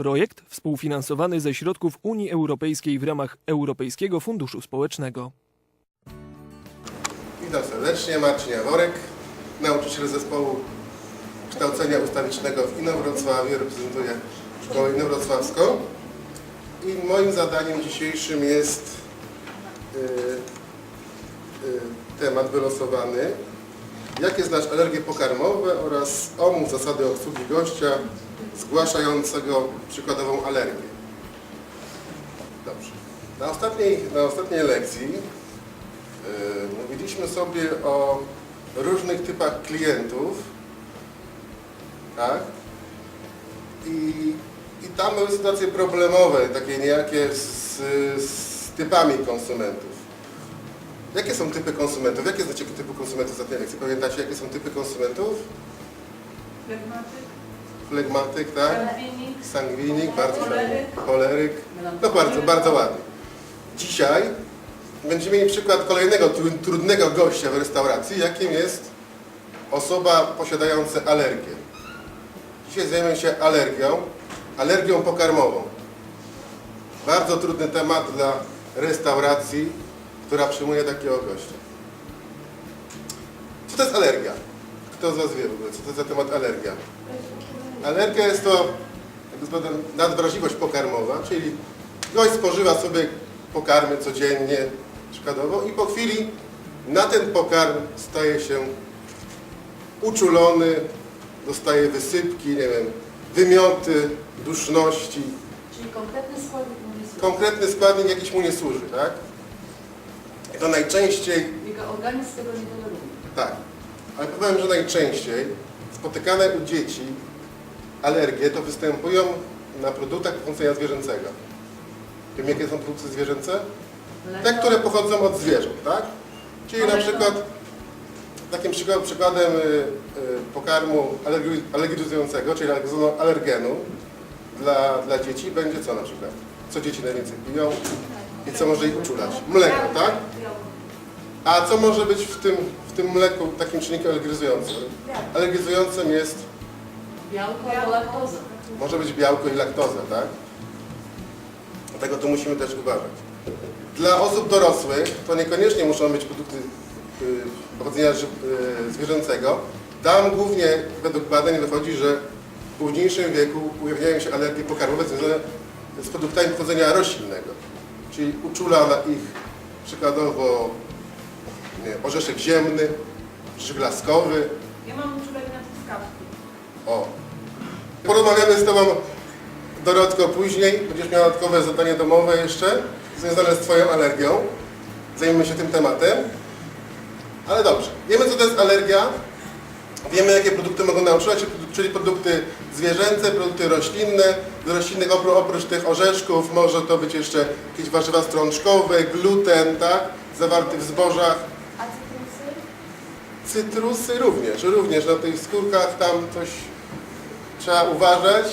Projekt współfinansowany ze środków Unii Europejskiej w ramach Europejskiego Funduszu Społecznego. Witam serdecznie, Marcin Jaworek, nauczyciel zespołu kształcenia ustawicznego w Inowrocławiu, reprezentuję Szkołę Inowrocławską. I moim zadaniem dzisiejszym jest y, y, temat wylosowany. Jakie znasz alergie pokarmowe oraz omów zasady obsługi gościa zgłaszającego przykładową alergię. Dobrze. Na ostatniej, na ostatniej lekcji Yy, Mówiliśmy sobie o różnych typach klientów, tak? I, i tam były sytuacje problemowe, takie niejakie z, z typami konsumentów. Jakie są typy konsumentów? Jakie znacie typy konsumentów z tej lekcji? Pamiętacie, jakie są typy konsumentów? Flegmatyk, tak? sangwinik, bardzo. Choleryk. Choleryk. No bardzo, bardzo ładnie. Dzisiaj będziemy mieli przykład kolejnego tru- trudnego gościa w restauracji, jakim jest osoba posiadająca alergię. Dzisiaj zajmiemy się alergią, alergią pokarmową. Bardzo trudny temat dla restauracji, która przyjmuje takiego gościa. Co to jest alergia? Kto z Was wie w ogóle, co to jest za temat alergia? Alergia jest to tak zwana nadwrażliwość pokarmowa, czyli gość spożywa sobie pokarmy codziennie, przykładowo, i po chwili na ten pokarm staje się uczulony, dostaje wysypki, nie wiem, wymioty, duszności, czyli konkretny składnik umysłu. konkretny składnik jakiś mu nie służy, tak? To najczęściej Jego organizm tego nie toleruje. Tak, ale powiem, że najczęściej spotykane u dzieci alergie to występują na produktach pochodzenia zwierzęcego. Wiem, jakie są produkty zwierzęce? Te, które pochodzą od zwierząt, tak? Czyli na przykład, takim przykład, przykładem y, y, pokarmu alergi- alergizującego, czyli alergenu- alergenu dla, dla dzieci będzie co na przykład? Co dzieci najwięcej piją i co może ich uczulać? Mleko, tak? A co może być w tym, w tym mleku takim czynnikiem alergizującym? Alergizującym jest, Białko albo laktoza. może być białko i laktoza, tak? Dlatego tu musimy też uważać. Dla osób dorosłych to niekoniecznie muszą być produkty y, pochodzenia y, zwierzęcego. Tam głównie według badań wychodzi, że w późniejszym wieku ujawniają się alergie pokarmowe związane z produktami pochodzenia roślinnego. Czyli uczula na ich przykładowo nie, orzeszek ziemny, żywlaskowy, Ja mam. O. Porozmawiamy z Tobą, Dorotko, później. Będziesz miała dodatkowe zadanie domowe jeszcze, związane z Twoją alergią. Zajmiemy się tym tematem. Ale dobrze. Wiemy, co to jest alergia. Wiemy, jakie produkty mogą nauczyć, czyli produkty zwierzęce, produkty roślinne. Z roślinnych opró- oprócz tych orzeszków może to być jeszcze jakieś warzywa strączkowe, gluten, tak? Zawarty w zbożach. A cytrusy? Cytrusy również, również na tych skórkach tam coś trzeba uważać,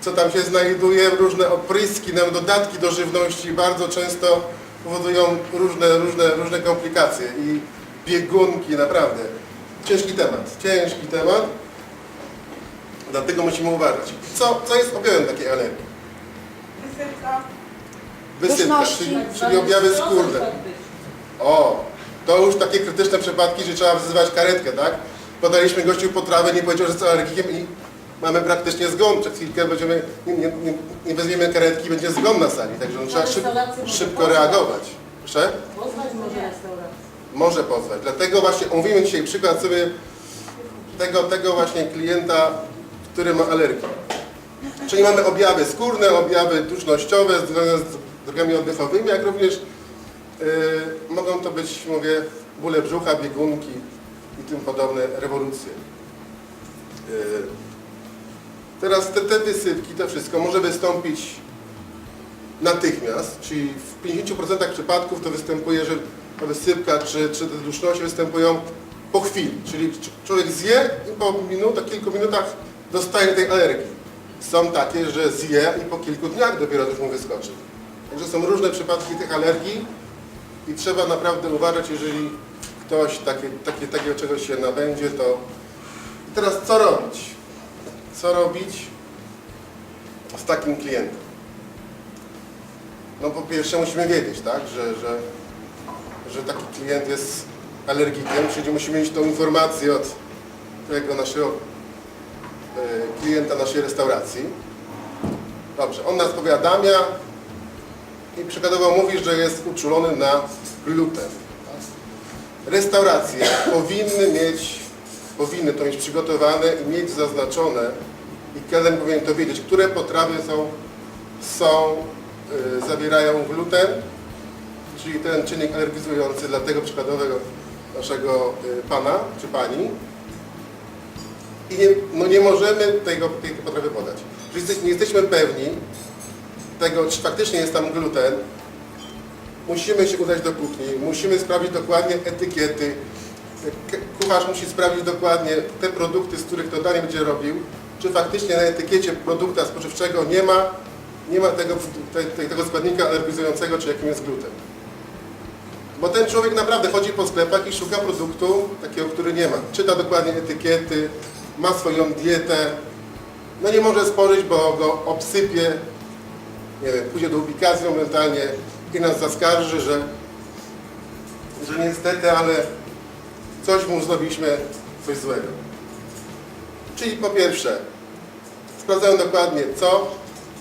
co tam się znajduje, różne opryski, nawet dodatki do żywności bardzo często powodują różne, różne, różne komplikacje i biegunki, naprawdę. Ciężki temat, ciężki temat, dlatego musimy uważać. Co, co jest objawem takiej alergii? Wysypka. Wysypka, czyli, czyli objawy skórne. O, to już takie krytyczne przypadki, że trzeba wzywać karetkę, tak? Podaliśmy gościu potrawę, nie powiedział, że jest alergikiem i mamy praktycznie zgon. Przez chwilkę będziemy, nie, nie, nie, weźmiemy karetki, będzie zgon na sali, także trzeba szyb, szybko reagować. Proszę? Pozwać może restaurację. Może pozwać. Dlatego właśnie omówimy dzisiaj przykład sobie tego, tego właśnie klienta, który ma alergię. Czyli mamy objawy skórne, objawy dusznościowe związane z drogami oddechowymi, jak również yy, mogą to być, mówię, bóle brzucha, biegunki i tym podobne rewolucje. Yy, teraz te, te wysypki, to wszystko może wystąpić natychmiast, czyli w 50% przypadków to występuje, że ta wysypka czy, czy te duszności występują po chwili, czyli cz- człowiek zje i po minutach, kilku minutach dostaje tej alergii. Są takie, że zje i po kilku dniach dopiero coś mu wyskoczy. Także są różne przypadki tych alergii i trzeba naprawdę uważać, jeżeli ktoś takie, takie, takiego czegoś się nabędzie, to... I teraz co robić? Co robić? z takim klientem? No po pierwsze musimy wiedzieć, tak, że, że, że taki klient jest alergikiem, czyli musimy mieć tą informację od tego naszego e, klienta naszej restauracji. Dobrze, on nas powiadamia i przykładowo mówi, że jest uczulony na gluten. Restauracje powinny mieć, powinny to mieć przygotowane i mieć zaznaczone i kelner powinien to wiedzieć, które potrawy są, są y, zawierają gluten, czyli ten czynnik alergizujący dla tego przykładowego naszego y, pana czy pani. I nie, no nie możemy tego, tej potrawy podać. Jeżeli jesteś- nie jesteśmy pewni tego, czy faktycznie jest tam gluten, musimy się udać do kuchni, musimy sprawdzić dokładnie etykiety. Kucharz musi sprawdzić dokładnie te produkty, z których to danie będzie robił, czy faktycznie na etykiecie produkta spożywczego nie ma, nie ma tego, te, te, tego składnika alergizującego, czy jakim jest gluten. Bo ten człowiek naprawdę chodzi po sklepach i szuka produktu takiego, który nie ma. Czyta dokładnie etykiety, ma swoją dietę. No nie może spożyć, bo go obsypie, nie wiem, pójdzie do ubikacji momentalnie i nas zaskarży, że, że niestety, ale coś mu zrobiliśmy, coś złego. Czyli po pierwsze, sprawdzają dokładnie co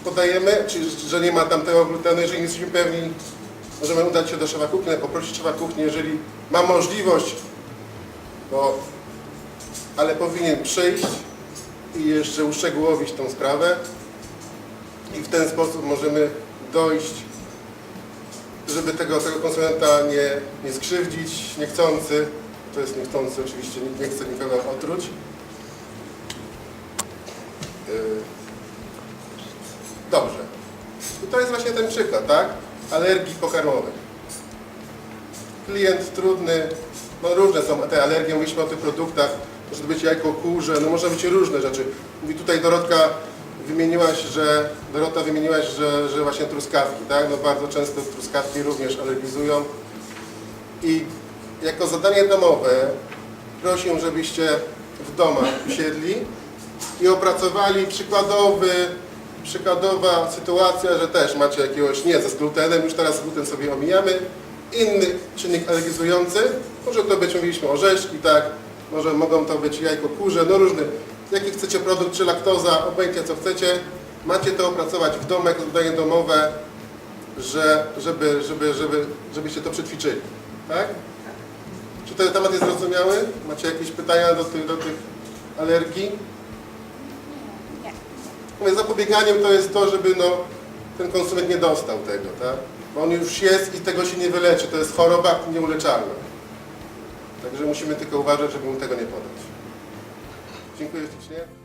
podajemy, czy że nie ma tamtego glutenu, jeżeli nie jesteśmy pewni, możemy udać się do szefa kuchni, poprosić szefa kuchni, jeżeli ma możliwość, bo, ale powinien przyjść i jeszcze uszczegółowić tą sprawę i w ten sposób możemy dojść, żeby tego, tego konsumenta nie, nie skrzywdzić, niechcący, to jest niechcący oczywiście, nikt nie chce nikogo otruć. Yy. Dobrze. I to jest właśnie ten przykład, tak? Alergii pokarmowej. Klient trudny, no różne są te alergie, mówiliśmy o tych produktach, może być jajko kurze, no może być różne rzeczy. Mówi tutaj Dorotka, wymieniłaś, że Dorota wymieniłaś, że, że właśnie truskawki, tak? No bardzo często truskawki również alergizują. I jako zadanie domowe prosił, żebyście w domach usiedli i opracowali przykładowy, przykładowa sytuacja, że też macie jakiegoś, nie ze z glutenem, już teraz gluten sobie omijamy, inny czynnik alergizujący, może to być, mówiliśmy, orzeszki, tak, może mogą to być jajko kurze, no różny, jaki chcecie produkt, czy laktoza, obojętnie co chcecie, macie to opracować w domu jako zadanie domowe, że, żeby, żeby, żeby, żebyście to przećwiczyli, tak? Ten temat jest zrozumiały? Macie jakieś pytania do tych, do tych alergii? Nie. Mówię, zapobieganiem to jest to, żeby no, ten konsument nie dostał tego, tak? Bo on już jest i tego się nie wyleczy. To jest choroba nieuleczalna. Także musimy tylko uważać, żeby mu tego nie podać. Dziękuję ślicznie.